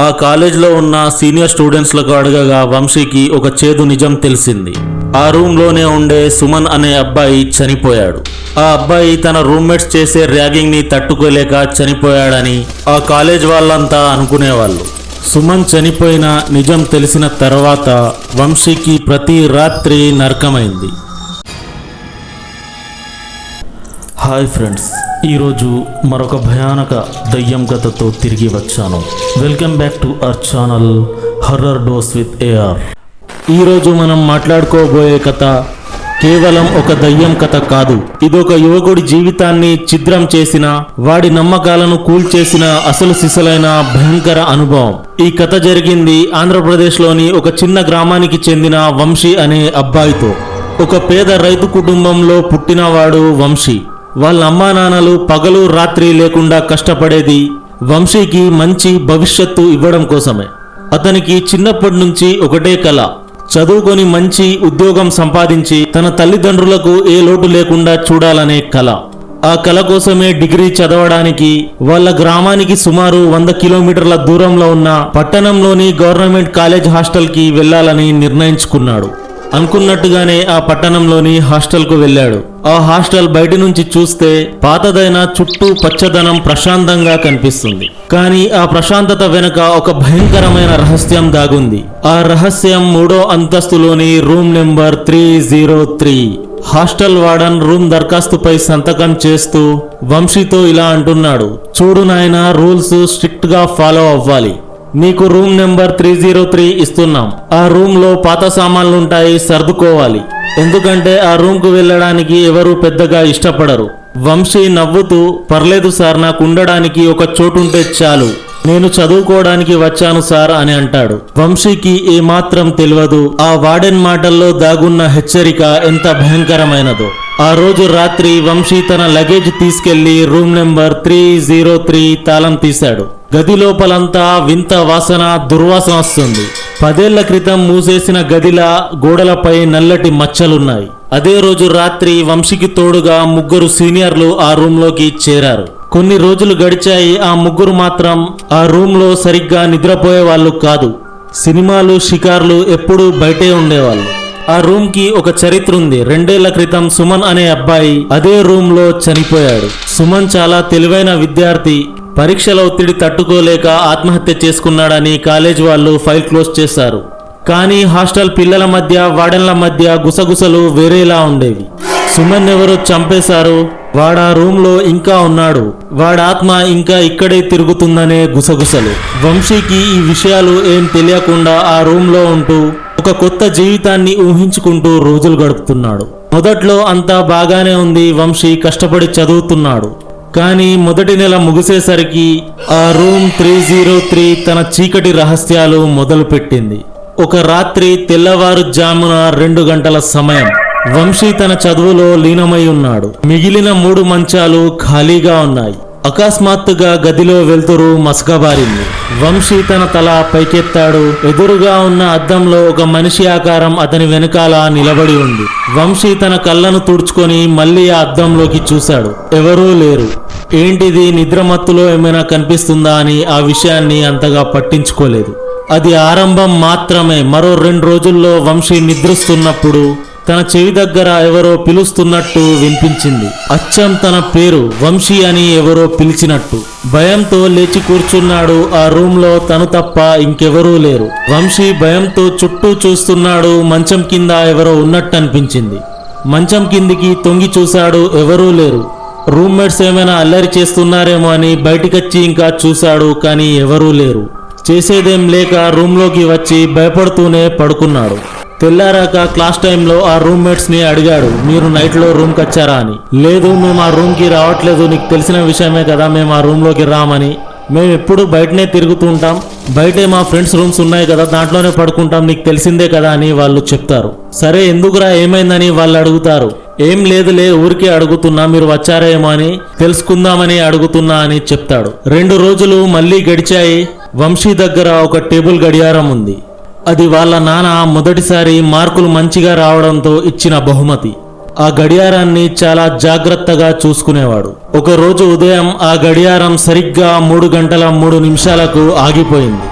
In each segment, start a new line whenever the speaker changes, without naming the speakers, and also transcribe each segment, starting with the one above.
ఆ కాలేజ్లో ఉన్న సీనియర్ స్టూడెంట్స్లకు అడగగా వంశీకి ఒక చేదు నిజం తెలిసింది. ఆ రూమ్లోనే ఉండే సుమన్ అనే అబ్బాయి చనిపోయాడు. ఆ అబ్బాయి తన రూమ్మేట్స్ చేసే ర్యాగింగ్ని తట్టుకోలేక చనిపోయాడని ఆ కాలేజ్ వాళ్ళంతా అనుకునేవాళ్ళు. సుమన్ చనిపోయిన నిజం తెలిసిన తర్వాత వంశీకి ప్రతి రాత్రి నరకమైంది. హాయ్ ఫ్రెండ్స్ ఈరోజు మరొక భయానక దయ్యం కథతో తిరిగి వచ్చాను. Welcome back to our channel horror dose with AR. ఈరోజు మనం మాట్లాడుకోబోయే కథ కేవలం ఒక దయ్యం కథ కాదు ఇదొక యువకుడి జీవితాన్ని ఛిద్రం చేసిన వాడి నమ్మకాలను కూల్చేసిన అసలు సిసలైన భయంకర అనుభవం. ఈ కథ జరిగింది ఆంధ్రప్రదేశ్లోని ఒక చిన్న గ్రామానికి చెందిన వంశీ అనే అబ్బాయితో. ఒక పేద రైతు కుటుంబంలో పుట్టినవాడు వంశీ. వాళ్ళ అమ్మా నాన్నలు పగలు రాత్రి లేకుండా కష్టపడేది వంశీకి మంచి భవిష్యత్తు ఇవ్వడం కోసమే. అతనికి చిన్నప్పటి నుంచి ఒకటే కళ చదువుకొని మంచి ఉద్యోగం సంపాదించి తన తల్లిదండ్రులకు ఏ లోటు లేకుండా చూడాలనే కళ ఆ కళ కోసమే డిగ్రీ చదవడానికి వాళ్ళ గ్రామానికి సుమారు వంద కిలోమీటర్ల దూరంలో ఉన్న పట్టణంలోని గవర్నమెంట్ కాలేజ్ హాస్టల్కి వెళ్ళాలని నిర్ణయించుకున్నాడు. అనుకున్నట్టుగానే ఆ పట్టణంలోని హాస్టల్కు వెళ్ళాడు. ఆ హాస్టల్ బయట నుంచి చూస్తే పాతదైన చుట్టూ పచ్చదనం ప్రశాంతంగా కనిపిస్తుంది. కానీ ఆ ప్రశాంతత వెనుక ఒక భయంకరమైన రహస్యం దాగుంది. ఆ రహస్యం మూడో అంతస్తులోని room number three zero three. Hostel warden room దరఖాస్తుపై సంతకం చేస్తూ వంశీతో ఇలా అంటున్నాడు చూడు నాయన రూల్స్ స్ట్రిక్ట్గా ఫాలో అవ్వాలి. నీకు room number three zero three ఇస్తున్నాం. ఆ రూమ్లో పాత సామాన్లు ఉంటాయి సర్దుకోవాలి. ఎందుకంటే ఆ రూమ్కు వెళ్ళడానికి ఎవరు పెద్దగా ఇష్టపడరు. వంశీ నవ్వుతూ పర్లేదు సార్ నాకు ఉండడానికి ఒక చోటుంటే చాలు. నేను చదువుకోవడానికి వచ్చాను సార్ అని అంటాడు. వంశీకి ఏమాత్రం తెలియదు ఆ వార్డెన్ మాటల్లో దాగున్న హెచ్చరిక ఎంత భయంకరమైనదో. ఆ రోజు రాత్రి వంశీ తన లగేజ్ తీసుకెళ్ళి room number three zero three తాళం తీశాడు. గది లోపలంతా వింత వాసన దుర్వాసన వస్తుంది. పదేళ్ళ క్రితం మూసేసిన గదిల గోడలపై నల్లటి మచ్చలున్నాయి. అదే రోజు రాత్రి వంశీకి తోడుగా ముగ్గురు సీనియర్లు ఆ రూమ్లోకి చేరారు. కొన్ని రోజులు గడిచాయి ఆ ముగ్గురు మాత్రం ఆ రూమ్లో సరిగ్గా నిద్రపోయే వాళ్ళు కాదు. సినిమాలు షికార్లు ఎప్పుడూ బయటే ఉండేవాళ్ళు. ఆ రూమ్కి ఒక చరిత్ర ఉంది. రెండేళ్ళ క్రితం సుమన్ అనే అబ్బాయి అదే రూమ్లో చనిపోయాడు. సుమన్ చాలా తెలివైన విద్యార్థి పరీక్షల ఒత్తిడి తట్టుకోలేక ఆత్మహత్య చేసుకున్నాడని కాలేజ్ వాళ్ళు ఫైల్ క్లోజ్ చేశారు. కానీ హాస్టల్ పిల్లల మధ్య వాడన్ల మధ్య గుసగుసలు వేరేలా ఉండేవి. సుమన్ ఎవరో చంపేశారు. వాడా రూమ్లో ఇంకా ఉన్నాడు. వాడాత్మ ఇంకా ఇక్కడే తిరుగుతుందనే గుసగుసలు. వంశీకి ఈ విషయాలు ఏం తెలియకుండా ఆ రూమ్లో ఉంటూ ఒక కొత్త జీవితాన్ని ఊహించుకుంటూ రోజులు గడుపుతున్నాడు. మొదట్లో అంతా బాగానే ఉంది. వంశీ కష్టపడి చదువుతున్నాడు. కానీ మొదటి నెల ముగిసేసరికి ఆ రూమ్ త్రీ జీరో త్రీ తన చీకటి రహస్యాలు మొదలుపెట్టింది. ఒక రాత్రి తెల్లవారుజామున రెండు గంటల సమయం వంశీ తన చదువులో లీనమై ఉన్నాడు. మిగిలిన మూడు మంచాలు ఖాళీగా ఉన్నాయి. అకస్మాత్తుగా గదిలో వెళ్తురు మసకబారింది. వంశీ తన తల పైకెత్తాడు. ఎదురుగా ఉన్న అద్దంలో ఒక మనిషి ఆకారం అతని వెనకాల నిలబడి ఉంది. వంశీ తన కళ్ళను తుడుచుకొని మళ్ళీ ఆ అద్దంలోకి చూశాడు. ఎవరూ లేరు. ఏంటిది నిద్రమత్తులో ఏమైనా కనిపిస్తుందా అని ఆ విషయాన్ని అంతగా పట్టించుకోలేదు. అది ఆరంభం మాత్రమే. మరో రెండు రోజుల్లో వంశీ నిద్రిస్తున్నప్పుడు తన చెవి దగ్గర ఎవరో పిలుస్తున్నట్టు వినిపించింది. అచ్చం తన పేరు వంశీ అని ఎవరో పిలిచినట్టు. భయంతో లేచి కూర్చున్నాడు. ఆ రూమ్లో తను తప్ప ఇంకెవరూ లేరు. వంశీ భయంతో చుట్టూ చూస్తున్నాడు. మంచం కింద ఎవరో ఉన్నట్టు అనిపించింది మంచం కిందికి తొంగి చూశాడు. ఎవరూ లేరు. రూమ్మేట్స్ ఏమైనా అల్లరి చేస్తున్నారేమో అని బయటికొచ్చి ఇంకా చూశాడు కానీ ఎవరూ లేరు. చేసేదేం లేక రూమ్లోకి వచ్చి భయపడుతూనే పడుకున్నాడు. తెల్లారాక క్లాస్ టైంలో ఆ రూమ్మేట్స్ని అడిగాడు మీరు నైట్లో రూమ్ వచ్చారా అని. లేదు మేము ఆ రూమ్కి రావట్లేదు నీకు తెలిసిన విషయమే కదా మేము ఆ రూమ్లోకి రామని. మేము ఎప్పుడు బయటనే తిరుగుతూ ఉంటాం బయటే మా ఫ్రెండ్స్ రూమ్స్ ఉన్నాయి కదా దాంట్లోనే పడుకుంటాం నీకు తెలిసిందే కదా అని వాళ్ళు చెప్తారు. సరే ఎందుకురా ఏమైందని? వాళ్ళు అడుగుతారు. ఏం లేదులే ఊరికే అడుగుతున్నా మీరు వచ్చారేమో అని తెలుసుకుందామని అడుగుతున్నా అని చెప్తాడు. రెండు రోజులు మళ్ళీ గడిచాయి వంశీ దగ్గర ఒక టేబుల్ గడియారం ఉంది. అది వాళ్ళ నాన్న మొదటిసారి మార్కులు మంచిగా రావడంతో ఇచ్చిన బహుమతి. ఆ గడియారాన్ని చాలా జాగ్రత్తగా చూసుకునేవాడు. ఒక రోజు ఉదయం ఆ గడియారం సరిగ్గా మూడు గంటల మూడు నిమిషాలకు ఆగిపోయింది.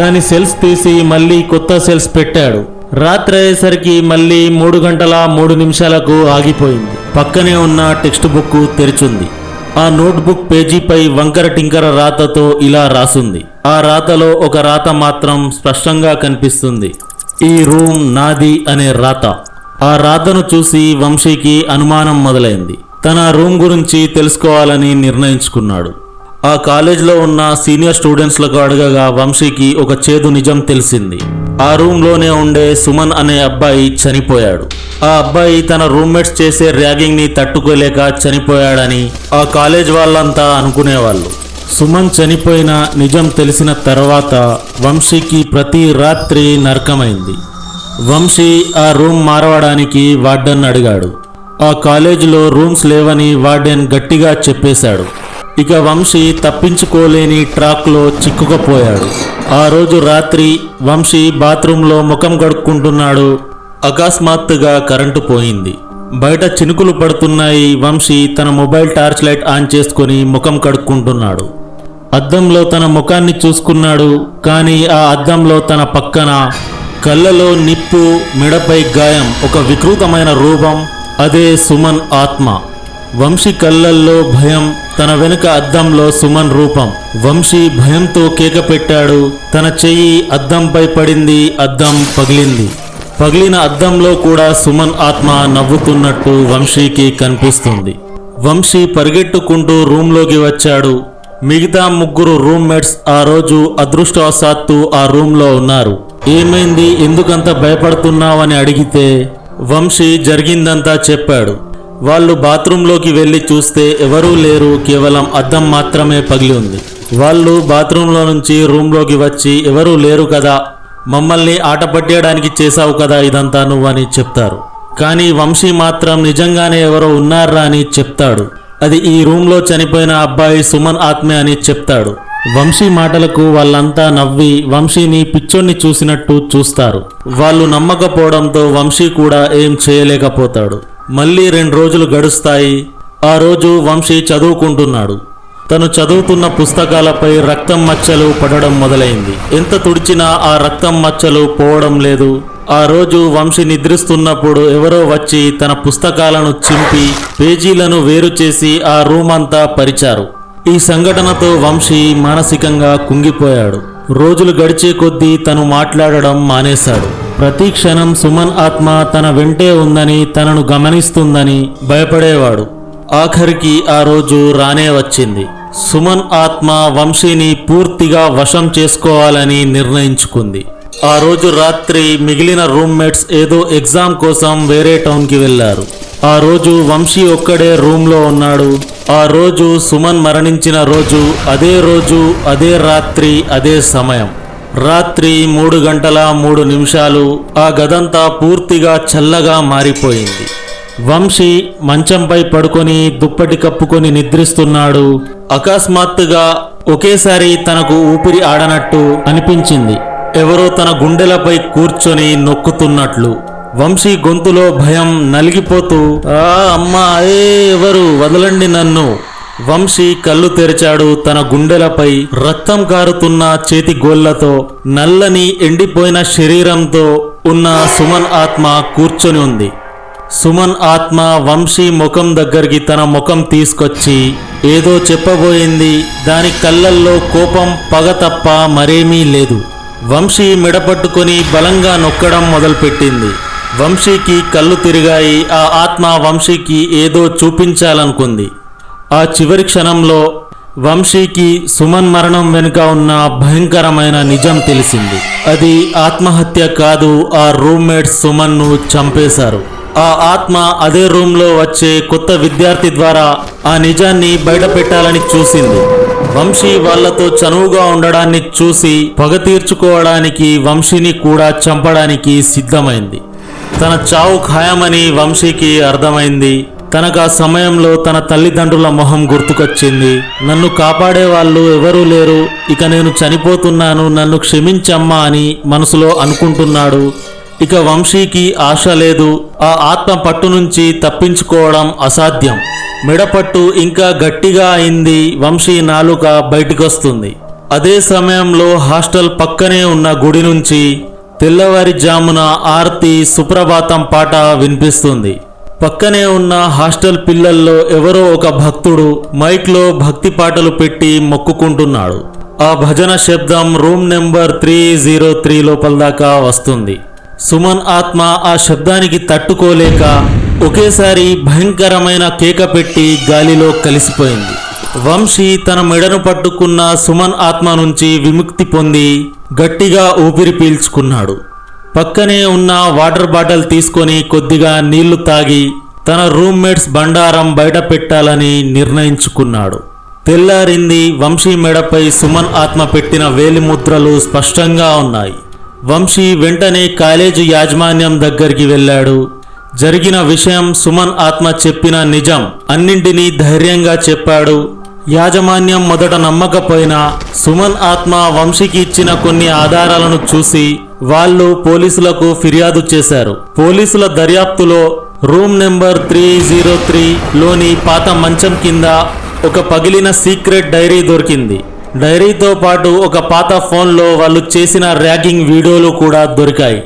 దాని సెల్స్ తీసి మళ్ళీ కొత్త సెల్స్ పెట్టాడు. రాత్రి అయ్యేసరికి మళ్ళీ మూడు గంటల మూడు నిమిషాలకు ఆగిపోయింది. పక్కనే ఉన్న టెక్స్ట్ బుక్ తెరిచుంది. ఆ నోట్బుక్ పేజీపై వంకర టింకర రాతతో ఇలా రాసుంది. ఆ రాతలో ఒక రాత మాత్రం స్పష్టంగా కనిపిస్తుంది. ఈ రూమ్ నాది అనే రాత. ఆ రాతను చూసి వంశీకి అనుమానం మొదలైంది. తన రూమ్ గురించి తెలుసుకోవాలని నిర్ణయించుకున్నాడు. ఆ కాలేజ్లో ఉన్న సీనియర్ స్టూడెంట్స్లకు అడగగా వంశీకి ఒక చేదు నిజం తెలిసింది. ఆ రూమ్లోనే ఉండే సుమన్ అనే అబ్బాయి చనిపోయాడు. ఆ అబ్బాయి తన రూమ్మేట్స్ చేసే ర్యాగింగ్ని తట్టుకోలేక చనిపోయాడని ఆ కాలేజ్ వాళ్ళంతా అనుకునేవాళ్ళు. సుమన్ చనిపోయిన నిజం తెలిసిన తర్వాత వంశీకి ప్రతి రాత్రి నరకమైంది. వంశీ ఆ రూమ్ మారవడానికి వార్డెన్ అడిగాడు. ఆ కాలేజీలో రూమ్స్ లేవని వార్డెన్ గట్టిగా చెప్పేశాడు. ఇక వంశీ తప్పించుకోలేని ట్రాక్లో చిక్కుకుపోయాడు. ఆ రోజు రాత్రి వంశీ బాత్రూంలో ముఖం కడుక్కుంటున్నాడు. అకస్మాత్తుగా కరెంటు పోయింది. బయట చినుకులు పడుతున్నాయి. వంశీ తన మొబైల్ టార్చ్ లైట్ ఆన్ చేసుకొని ముఖం కడుక్కుంటున్నాడు. అద్దంలో తన ముఖాన్ని చూసుకున్నాడు. కానీ ఆ అద్దంలో తన పక్కన కళ్ళలో నిప్పు మెడపై గాయం ఒక వికృతమైన రూపం అదే సుమన్ ఆత్మ. వంశీ కళ్ళల్లో భయం తన వెనుక అద్దంలో సుమన్ రూపం. వంశీ భయంతో కేక పెట్టాడు. తన చెయ్యి అద్దంపై పడింది అద్దం పగిలింది. పగిలిన అద్దంలో కూడా సుమన్ ఆత్మ నవ్వుతున్నట్టు వంశీకి కనిపిస్తుంది. వంశీ పరిగెట్టుకుంటూ రూంలోకి వచ్చాడు. మిగతా ముగ్గురు రూమ్మేట్స్ ఆ రోజు అదృష్టవశాత్తు ఆ రూమ్లో ఉన్నారు. ఏమైంది? ఎందుకంత భయపడుతున్నావని అడిగితే వంశీ జరిగిందంతా చెప్పాడు. వాళ్ళు బాత్రూంలోకి వెళ్ళి చూస్తే ఎవరూ లేరు కేవలం అద్దం మాత్రమే పగిలి ఉంది. వాళ్ళు బాత్రూంలో నుంచి రూమ్లోకి వచ్చి ఎవరూ లేరు కదా మమ్మల్ని ఆట పట్టేయడానికి చేశావు కదా ఇదంతా నువ్వని చెప్తారు. కానీ వంశీ మాత్రం నిజంగానే ఎవరో ఉన్నారా అని చెప్తాడు. అది ఈ రూమ్లో చనిపోయిన అబ్బాయి సుమన్ ఆత్మే అని చెప్తాడు. వంశీ మాటలకు వాళ్ళంతా నవ్వి వంశీని పిచ్చోన్ని చూసినట్టు చూస్తారు. వాళ్ళు నమ్మకపోవడంతో వంశీ కూడా ఏం చేయలేకపోతాడు. మళ్ళీ రెండు రోజులు గడుస్తాయి. ఆ రోజు వంశీ చదువుకుంటున్నాడు. తను చదువుతున్న పుస్తకాలపై రక్తం మచ్చలు పడడం మొదలైంది. ఎంత తుడిచినా ఆ రక్తం మచ్చలు పోవడం లేదు. ఆ రోజు వంశీ నిద్రిస్తున్నప్పుడు ఎవరో వచ్చి తన పుస్తకాలను చింపి పేజీలను వేరు చేసి ఆ రూమ్ అంతా పరిచారు. ఈ సంఘటనతో వంశీ మానసికంగా కుంగిపోయాడు. రోజులు గడిచే కొద్దీ తను మాట్లాడడం మానేశాడు. ప్రతి క్షణం సుమన్ ఆత్మ తన వెంటే ఉందని తనను గమనిస్తుందని భయపడేవాడు. ఆఖరికి ఆ రోజు రానే వచ్చింది. సుమన్ ఆత్మ వంశీని పూర్తిగా వశం చేసుకోవాలని నిర్ణయించుకుంది. ఆ రోజు రాత్రి మిగిలిన రూమ్మేట్స్ ఏదో ఎగ్జామ్ కోసం వేరే టౌన్కి వెళ్ళారు. ఆ రోజు వంశీ ఒక్కడే రూమ్లో ఉన్నాడు. ఆ రోజు సుమన్ మరణించిన రోజు అదే రోజు అదే రాత్రి అదే సమయం. రాత్రి మూడు గంటల మూడు నిమిషాలు ఆ గదంతా పూర్తిగా చల్లగా మారిపోయింది. వంశీ మంచంపై పడుకొని దుప్పటి కప్పుకొని నిద్రిస్తున్నాడు. అకస్మాత్తుగా ఒకేసారి తనకు ఊపిరి ఆడనట్టు అనిపించింది. ఎవరో తన గుండెలపై కూర్చొని నొక్కుతున్నట్లు. వంశీ గొంతులో భయం నలిగిపోతూ ఆ అమ్మా ఏ ఎవరు? వదలండి నన్ను. వంశీ కళ్ళు తెరిచాడు తన గుండెలపై రక్తం కారుతున్న చేతి గోళ్ళతో నల్లని ఎండిపోయిన శరీరంతో ఉన్న సుమన్ ఆత్మ కూర్చొని ఉంది. సుమన్ ఆత్మ వంశీ ముఖం దగ్గరికి తన ముఖం తీసుకొచ్చి ఏదో చెప్పబోయింది దాని కళ్ళల్లో కోపం పగ తప్ప మరేమీ లేదు. వంశీ మెడపట్టుకొని బలంగా నొక్కడం మొదలుపెట్టింది. వంశీకి కళ్ళు తిరిగాయి ఆ ఆత్మ వంశీకి ఏదో చూపించాలనుకుంది. ఆ చివరి క్షణంలో వంశీకి సుమన్ మరణం వెనుక ఉన్న భయంకరమైన నిజం తెలిసింది. అది ఆత్మహత్య కాదు ఆ రూమ్మేట్ సుమన్ను చంపేశారు. ఆ ఆత్మ అదే రూమ్లో వచ్చే కొత్త విద్యార్థి ద్వారా ఆ నిజాన్ని బయటపెట్టాలని చూసింది. వంశీ వాళ్ళతో చనువుగా ఉండడాన్ని చూసి పగ తీర్చుకోవడానికి వంశీని కూడా చంపడానికి సిద్ధమైంది. తన చావు ఖాయమని వంశీకి అర్థమైంది. తనకు ఆ సమయంలో తన తల్లిదండ్రుల మొహం గుర్తుకొచ్చింది. నన్ను కాపాడే వాళ్ళు ఎవరూ లేరు. ఇక నేను చనిపోతున్నాను. నన్ను క్షమించమ్మా అని మనసులో అనుకుంటున్నాడు. ఇక వంశీకి ఆశ లేదు. ఆ ఆత్మ పట్టు నుంచి తప్పించుకోవడం అసాధ్యం. మెడపట్టు ఇంకా గట్టిగా అయింది. వంశీ నాలుక బయటికొస్తుంది. అదే సమయంలో హాస్టల్ పక్కనే ఉన్న గుడి నుంచి తెల్లవారుజామున ఆర్తి సుప్రభాతం పాట వినిపిస్తుంది. పక్కనే ఉన్న హాస్టల్ పిల్లల్లో ఎవరో ఒక భక్తుడు మైక్లో భక్తి పాటలు పెట్టి మొక్కుకుంటున్నాడు. ఆ భజన శబ్దం room number three zero three లోపల దాకా వస్తుంది. సుమన్ ఆత్మ ఆ శబ్దానికి తట్టుకోలేక ఒకేసారి భయంకరమైన కేక పెట్టి గాలిలో కలిసిపోయింది. వంశీ తన మెడను పట్టుకున్న సుమన్ ఆత్మ నుంచి విముక్తి పొంది గట్టిగా ఊపిరి పీల్చుకున్నాడు. పక్కనే ఉన్న వాటర్ బాటిల్ తీసుకొని కొద్దిగా నీళ్ళు తాగి తన రూమ్మేట్స్ బండారం బయట పెట్టాలని నిర్ణయించుకున్నాడు. తెల్లారింది వంశీ మెడపై సుమన్ ఆత్మ పెట్టిన వేలిముద్రలు స్పష్టంగా ఉన్నాయి. వంశీ వెంటనే కాలేజీ యాజమాన్యం దగ్గరికి వెళ్ళాడు. జరిగిన విషయం సుమన్ ఆత్మ చెప్పిన నిజం. అన్నింటినీ ధైర్యంగా చెప్పాడు. యాజమాన్యం మొదట నమ్మకపోయినా సుమన్ ఆత్మ వంశీకి ఇచ్చిన కొన్ని ఆధారాలను చూసి వాళ్ళు పోలీసులకు ఫిర్యాదు చేశారు. పోలీసుల దర్యాప్తులో room number three zero three లోని పాత మంచం కింద ఒక పగిలిన సీక్రెట్ డైరీ దొరికింది. డైరీతో పాటు ఒక పాత ఫోన్లో వాళ్ళు చేసిన ర్యాగింగ్ వీడియోలు కూడా దొరికాయి.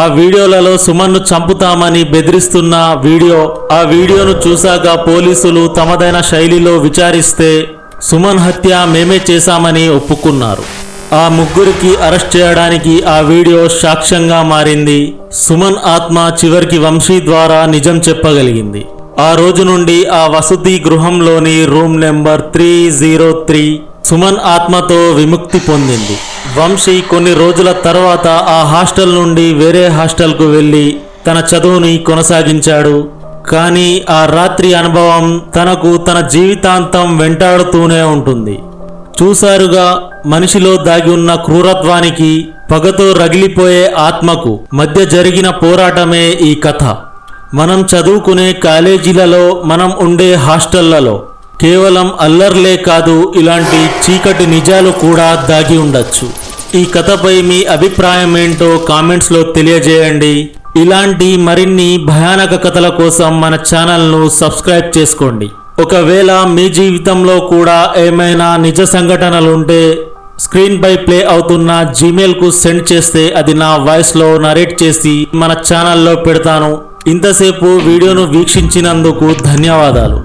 ఆ వీడియోలలో సుమన్ను చంపుతామని బెదిరిస్తున్న వీడియో ఆ వీడియోను చూశాక పోలీసులు తమదైన శైలిలో విచారిస్తే సుమన్ హత్య మేమే చేశామని ఒప్పుకున్నారు. ఆ ముగ్గురికి అరెస్ట్ చేయడానికి ఆ వీడియో సాక్ష్యంగా మారింది. సుమన్ ఆత్మ చివరికి వంశీ ద్వారా నిజం చెప్పగలిగింది. ఆ రోజు నుండి ఆ వసతి గృహంలోని room number three zero three Suman ఆత్మతో విముక్తి పొందింది. వంశీ కొన్ని రోజుల తర్వాత ఆ హాస్టల్ నుండి వేరే హాస్టల్కు వెళ్ళి తన చదువుని కొనసాగించాడు. కానీ ఆ రాత్రి అనుభవం తనకు తన జీవితాంతం వెంటాడుతూనే ఉంటుంది. చూశారుగా మనిషిలో దాగి ఉన్న క్రూరత్వానికి పగతో రగిలిపోయే ఆత్మకు మధ్య జరిగిన పోరాటమే ఈ కథ. మనం చదువుకునే కాలేజీలలో మనం ఉండే హాస్టళ్ళలో కేవలం అల్లర్లే కాదు ఇలాంటి చీకటి నిజాలు కూడా దాగి ఉండొచ్చు. ఈ కథపై మీ అభిప్రాయం ఏంటో కామెంట్స్లో తెలియజేయండి. ఇలాంటి మరిన్ని భయానక కథల కోసం మన ఛానల్ను సబ్స్క్రైబ్ చేసుకోండి. ఒకవేళ మీ జీవితంలో కూడా ఏమైనా నిజ సంఘటనలుంటే స్క్రీన్ పై ప్లే అవుతున్న జీమెయిల్కు సెండ్ చేస్తే అది నా వాయిస్లో నరేట్ చేసి మన ఛానల్లో పెడతాను. ఇంతసేపు వీడియోను వీక్షించినందుకు ధన్యవాదాలు.